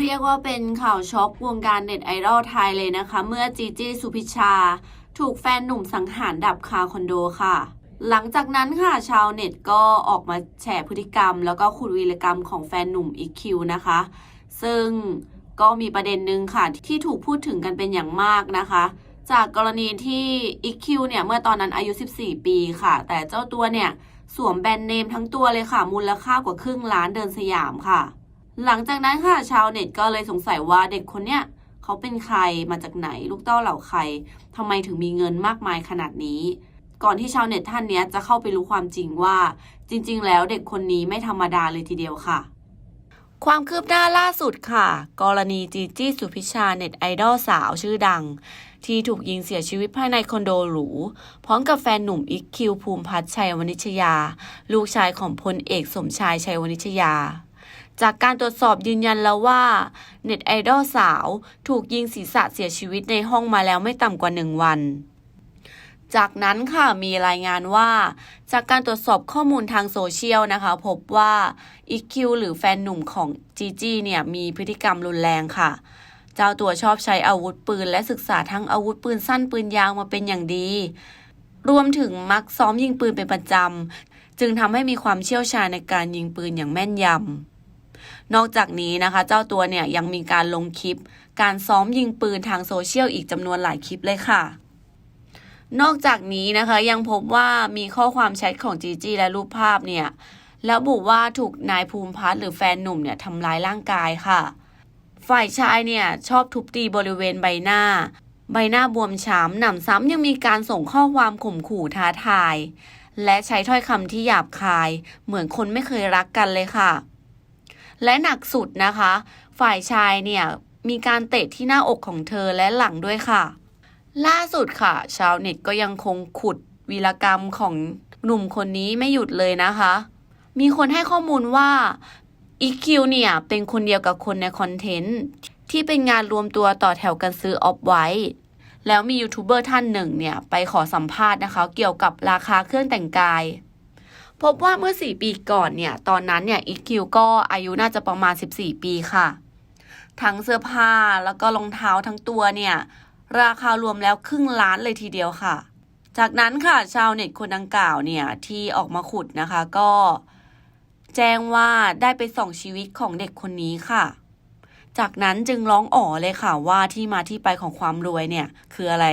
เรียกว่าเป็นข่าวช็อกวงการเน็ตไอดอลไทยเลยนะคะ เมื่อจีจี้สุพิชชา ถูกแฟนหนุ่มสังหารดับคาคอนโดค่ะ หลังจากนั้นค่ะชาวเน็ตก็ออกมาแฉพฤติกรรม แล้วก็ขุดวีรกรรมของแฟนหนุ่มอีคิวนะคะ ซึ่งก็มีประเด็นหนึ่งค่ะที่ถูกพูดถึงกันเป็นอย่างมากนะคะ จากกรณีที่อีคิวเนี่ยเมื่อตอนนั้นอายุ 14 ปีค่ะ แต่เจ้าตัวเนี่ยสวมแบรนด์เนมทั้งตัวเลยค่ะ มูลค่ากว่าครึ่งล้านเดินสยามค่ะ หลังจากนั้นค่ะชาวเน็ตก็เลยสงสัยว่าเด็กคนเนี้ยเขาเป็นใครมาจากไหนลูกเต้าเหล่าใครทำไมถึงมีเงินมากมายขนาดนี้ ก่อนที่ชาวเน็ตท่านเนี้ยจะเข้าไปรู้ความจริงว่า จริง ๆ แล้วเด็กคนนี้ไม่ธรรมดาเลยทีเดียวค่ะความคืบหน้าล่าสุดค่ะ กรณีจีจี้สุพิชาเน็ตไอดอลสาวชื่อดัง ที่ถูกยิงเสียชีวิตภายในคอนโดหรู พร้อมกับแฟนหนุ่มอิกคิวภูมิพัฒชัยวณิชยา ลูกชายของพลเอกสมชายชัยวณิชยา จากการตรวจสอบยืนยันแล้วว่าเน็ตไอดอลสาวถูกยิงศีรษะเสียชีวิตในห้องมาแล้วไม่ต่ำกว่าหนึ่งวัน จากนั้นค่ะมีรายงานว่า จากการตรวจสอบข้อมูลทางโซเชียลนะคะ พบว่าอีคิวหรือแฟนหนุ่มของจีจีเนี่ยมีพฤติกรรมรุนแรงค่ะ เจ้าตัวชอบใช้อาวุธปืน และศึกษาทั้งอาวุธปืนสั้นปืนยาวมาเป็นอย่างดี รวมถึงมักซ้อมยิงปืนเป็นประจำจึงทำให้มีความเชี่ยวชาญในการยิงปืนอย่างแม่นยำ นอกจากนี้นะคะ เจ้าตัวเนี่ยยังมีการลงคลิป การซ้อมยิงปืนทางโซเชียลอีกจำนวนหลายคลิปเลยค่ะ นอกจากนี้นะคะยังพบว่ามีข้อความแชทของจีจี้และรูปภาพเนี่ยแล้วบุว่าถูกนายภูมิพัฒน์หรือแฟนหนุ่มเนี่ยทำร้ายร่างกายค่ะ ฝ่ายชายเนี่ยชอบทุบตีบริเวณใบหน้า ใบหน้าบวมช้ำหนำซ้ำยังมีการส่งข้อความข่มขู่ท้าทาย และใช้ถ้อยคำที่หยาบคาย เหมือนคนไม่เคยรักกันเลยค่ะ และหนักสุดนะคะ ฝ่ายชายเนี่ยมีการเตะที่หน้าอกของเธอและหลังด้วยค่ะ ล่าสุดค่ะ ชาวเน็ตก็ยังคงขุดวีรกรรมของหนุ่มคนนี้ไม่หยุดเลยนะคะ มีคนให้ข้อมูลว่า EQ เนี่ยเป็นคนเดียวกับคนในคอนเทนต์ที่เป็นงานรวมตัวต่อแถวกันซื้อออฟไว้ แล้วมียูทูบเบอร์ท่านหนึ่งเนี่ยไปขอสัมภาษณ์นะคะ เกี่ยวกับราคาเครื่องแต่งกาย พบว่าเมื่อ 4 ปีก่อนเนี่ย ตอนนั้นเนี่ย EQ ก็อายุน่าจะประมาณ 14 ปีค่ะ ทั้งเสื้อผ้าแล้วก็รองเท้าทั้งตัวเนี่ย ราคารวมแล้วครึ่งล้านเลยทีเดียวค่ะ จากนั้นค่ะชาวเน็ตคนดังกล่าวเนี่ย ที่ออกมาขุดนะคะก็ แจ้งว่าได้ไปส่องชีวิตของเด็กคนนี้ค่ะ จากนั้นจึงร้องอ๋อเลยค่ะว่าที่มาที่ไปของความรวยเนี่ยคืออะไร